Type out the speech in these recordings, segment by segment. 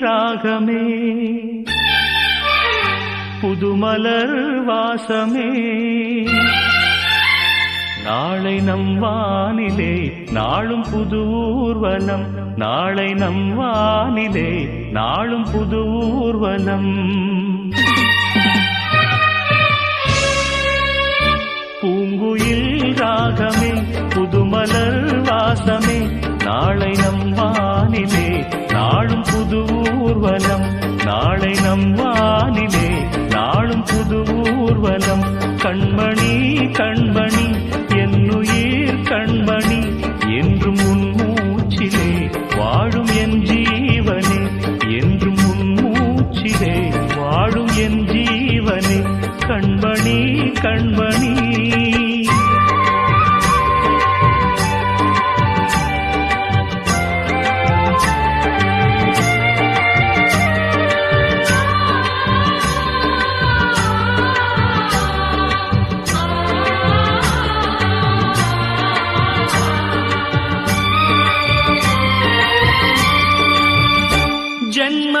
ராகமே. புதுமலர் வாசமே. நாளை நம் வானிலே நாளும் புது ஊர்வலம் நாளை நம் வானிலே நாளும் புது ஊர்வலம் ஊர்வலம் கண்மணி கண்மணி என்னுயிர் கண்மணி. என்றும் உன் மூச்சிலே வாழும் என் ஜீவனே. என்றும் உன் மூச்சிலே வாழும் என் ஜீவனே. கண்மணி கண்மணி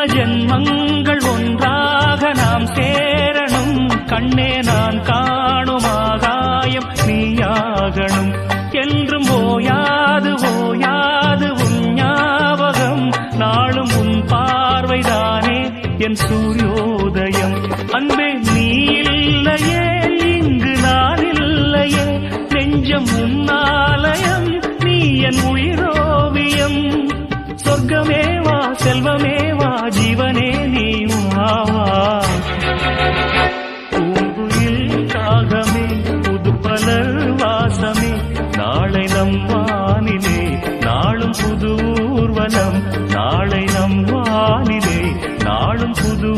ஜென்மங்கள் ஒன்றாக நாம் சேரணும். கண்ணே நான் காணும் ஆகாயம் நீயாகணும். என்றும் ஓயாது ஓயாது உன் ஞாபகம். நாளும் உன் பார்வைதானே என் சூரியோதயம். அன்பே நம் வானிலே நாளும் புது ஊர்வலம். நாளை நம் வானிலே நாளும் புது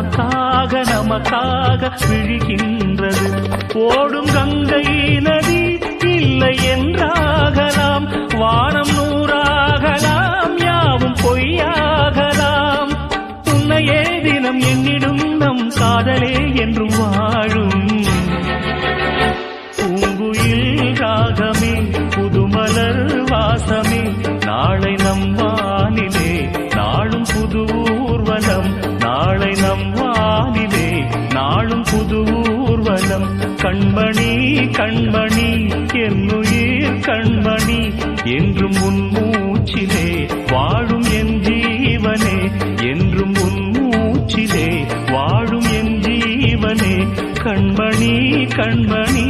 நமக்காக நமக்காக விழுகின்றது ஓடும் கங்கை நதி இல்லை என்றாகலாம். வானம் நூறாகலாம் யாவும் பொய்யாகலாம். உன்னையே தினம் என்னிடும் நம் காதலே என்றும் வாழும். பூங்குயில் ராகமே புதுமலர் வாசமே நாளை நம் புது ஊர்வலம் கண்மணி கண்மணி என்னுயிர் கண்மணி என்றும் உன் மூச்சிலே வாழும் என் ஜீவனே என்றும் உன் மூச்சிலே வாழும் என் ஜீவனே. கண்மணி கண்மணி